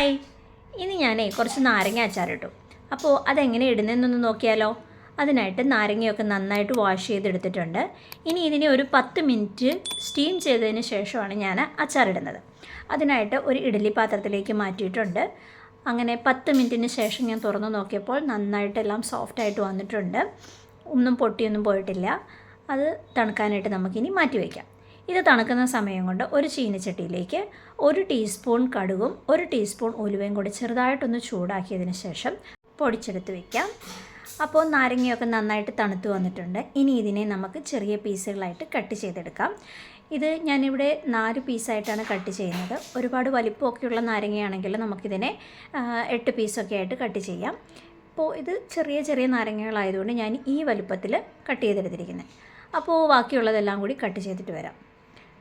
Hi. ഇനി ഞാനേ കുറച്ച് നാരങ്ങ അച്ചാറിട്ടു അപ്പോൾ അതെങ്ങനെ ഇടുന്നതെന്നൊന്ന് നോക്കിയാലോ? അതിനായിട്ട് നാരങ്ങയൊക്കെ നന്നായിട്ട് വാഷ് ചെയ്തെടുത്തിട്ടുണ്ട്. ഇനി ഇതിനെ ഒരു പത്ത് മിനിറ്റ് സ്റ്റീം ചെയ്തതിന് ശേഷമാണ് ഞാൻ അച്ചാറിടുന്നത് അതിനായിട്ട് ഒരു ഇഡ്ഡലി പാത്രത്തിലേക്ക് മാറ്റിയിട്ടുണ്ട്. അങ്ങനെ പത്ത് മിനിറ്റിന് ശേഷം ഞാൻ തുറന്ന് നോക്കിയപ്പോൾ നന്നായിട്ടെല്ലാം സോഫ്റ്റായിട്ട് വന്നിട്ടുണ്ട്. ഒന്നും പൊട്ടിയൊന്നും പോയിട്ടില്ല. അത് തണുക്കാനായിട്ട് നമുക്കിനി മാറ്റി വയ്ക്കാം. ഇത് തണുക്കുന്ന സമയം കൊണ്ട് ഒരു ചീനച്ചട്ടിയിലേക്ക് ഒരു ടീസ്പൂൺ കടുകും ഒരു ടീസ്പൂൺ ഉലുവയും കൂടി ചെറുതായിട്ടൊന്ന് ചൂടാക്കിയതിന് ശേഷം പൊടിച്ചെടുത്ത് വെക്കാം. അപ്പോൾ നാരങ്ങയൊക്കെ നന്നായിട്ട് തണുത്ത് വന്നിട്ടുണ്ട്. ഇനി ഇതിനെ നമുക്ക് ചെറിയ പീസുകളായിട്ട് കട്ട് ചെയ്തെടുക്കാം. ഇത് ഞാനിവിടെ നാല് പീസായിട്ടാണ് കട്ട് ചെയ്യുന്നത്. ഒരുപാട് വലിപ്പമൊക്കെയുള്ള നാരങ്ങയാണെങ്കിൽ നമുക്കിതിനെ എട്ട് പീസൊക്കെ ആയിട്ട് കട്ട് ചെയ്യാം. അപ്പോൾ ഇത് ചെറിയ ചെറിയ നാരങ്ങകളായതുകൊണ്ട് ഞാൻ ഈ വലുപ്പത്തിൽ കട്ട് ചെയ്തെടുത്തിരിക്കുന്നത് അപ്പോൾ ബാക്കിയുള്ളതെല്ലാം കൂടി കട്ട് ചെയ്തിട്ട് വരാം.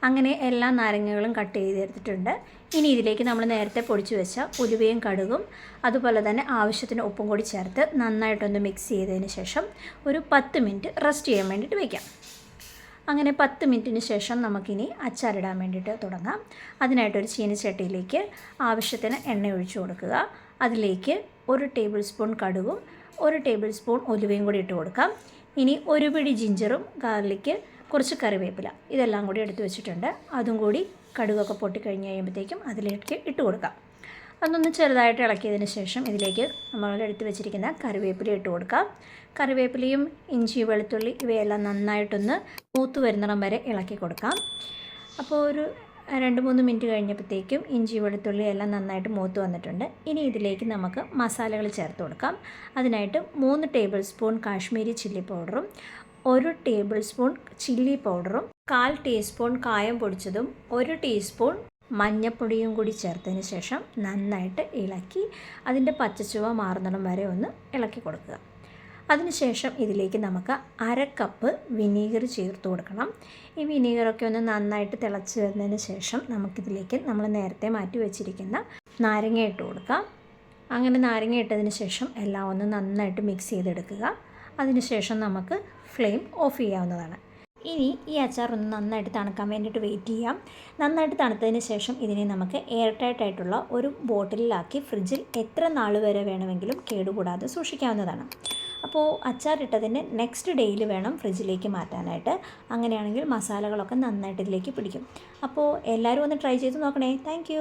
അങ്ങനെ എല്ലാ നാരങ്ങകളും കട്ട് ചെയ്തെടുത്തിട്ടുണ്ട്. ഇനി ഇതിലേക്ക് നമ്മൾ നേരത്തെ പൊടിച്ചു വെച്ച ഉലുവയും കടുകും അതുപോലെ തന്നെ ആവശ്യത്തിന് ഉപ്പും കൂടി ചേർത്ത് നന്നായിട്ടൊന്ന് മിക്സ് ചെയ്തതിന് ശേഷം ഒരു പത്ത് മിനിറ്റ് റെസ്റ്റ് ചെയ്യാൻ വേണ്ടിയിട്ട് വയ്ക്കാം അങ്ങനെ പത്ത് മിനിറ്റിന് ശേഷം നമുക്കിനി അച്ചാറിടാൻ വേണ്ടിയിട്ട് തുടങ്ങാം. അതിനായിട്ടൊരു ചീനച്ചട്ടിയിലേക്ക് ആവശ്യത്തിന് എണ്ണ ഒഴിച്ചു കൊടുക്കുക. അതിലേക്ക് ഒരു ടേബിൾ സ്പൂൺ കടുകും ഒരു ടേബിൾ സ്പൂൺ ഉലുവയും കൂടി ഇട്ട് കൊടുക്കാം. ഇനി ഒരു പിടി ജിഞ്ചറും ഗാർലിക്ക് കുറച്ച് കറിവേപ്പില ഇതെല്ലാം കൂടി എടുത്തു വെച്ചിട്ടുണ്ട്. അതും കൂടി കടുകൊക്കെ പൊട്ടിക്കഴിഞ്ഞ് കഴിയുമ്പോഴത്തേക്കും അതിലേക്ക് ഇട്ട് കൊടുക്കാം. അതൊന്ന് ചെറുതായിട്ട് ഇളക്കിയതിന് ശേഷം ഇതിലേക്ക് നമ്മൾ എടുത്തു വെച്ചിരിക്കുന്ന കറിവേപ്പില ഇട്ട് കൊടുക്കാം. കറിവേപ്പിലയും ഇഞ്ചി വെളുത്തുള്ളി ഇവയെല്ലാം നന്നായിട്ടൊന്ന് മൂത്ത് വരുന്നിടം വരെ ഇളക്കി കൊടുക്കാം. അപ്പോൾ ഒരു രണ്ട് മൂന്ന് മിനിറ്റ് കഴിഞ്ഞപ്പോഴത്തേക്കും ഇഞ്ചി വെളുത്തുള്ളി എല്ലാം നന്നായിട്ട് മൂത്ത് വന്നിട്ടുണ്ട്. ഇനി ഇതിലേക്ക് നമുക്ക് മസാലകൾ ചേർത്ത് കൊടുക്കാം. അതിനായിട്ട് മൂന്ന് ടേബിൾ സ്പൂൺ കാശ്മീരി ചില്ലി പൗഡറും ഒരു ടേബിൾ സ്പൂൺ ചില്ലി പൗഡറും കാൽ ടീസ്പൂൺ കായം പൊടിച്ചതും ഒരു ടീസ്പൂൺ മഞ്ഞപ്പൊടിയും കൂടി ചേർത്തതിന് ശേഷം നന്നായിട്ട് ഇളക്കി അതിന്റെ പച്ചച്ചുവ മാറുന്നിടം വരെ ഒന്ന് ഇളക്കി കൊടുക്കുക. അതിനുശേഷം ഇതിലേക്ക് നമുക്ക് അര കപ്പ് വിനീഗർ ചേർത്ത് കൊടുക്കണം. ഈ വിനീഗറൊക്കെ ഒന്ന് നന്നായിട്ട് തിളച്ച് വരുന്നതിന് ശേഷം നമുക്കിതിലേക്ക് നമ്മൾ നേരത്തെ മാറ്റി വെച്ചിരിക്കുന്ന നാരങ്ങ ഇട്ട് കൊടുക്കാം അങ്ങനെ നാരങ്ങ ഇട്ടതിന് ശേഷം എല്ലാം ഒന്ന് നന്നായിട്ട് മിക്സ് ചെയ്തെടുക്കുക. അതിനുശേഷം നമുക്ക് ഫ്ലെയിം ഓഫ് ചെയ്യാവുന്നതാണ്. ഇനി ഈ അച്ചാർ ഒന്ന് നന്നായിട്ട് തണുക്കാൻ വേണ്ടിയിട്ട് വെയിറ്റ് ചെയ്യാം. നന്നായിട്ട് തണുത്തതിന് ശേഷം ഇതിനെ നമുക്ക് എയർ ടൈറ്റ് ആയിട്ടുള്ള ഒരു ബോട്ടിലാക്കി ഫ്രിഡ്ജിൽ എത്ര നാൾ വരെ വേണമെങ്കിലും കേടുകൂടാതെ സൂക്ഷിക്കാവുന്നതാണ്. അപ്പോൾ അച്ചാറിട്ടതിന്റെ നെക്സ്റ്റ് ഡേയിൽ വേണം ഫ്രിഡ്ജിലേക്ക് മാറ്റാനായിട്ട്. അങ്ങനെയാണെങ്കിൽ മസാലകളൊക്കെ നന്നായിട്ട് ഇതിലേക്ക് പിടിക്കും. അപ്പോൾ എല്ലാവരും ഒന്ന് ട്രൈ ചെയ്ത് നോക്കണേ. താങ്ക്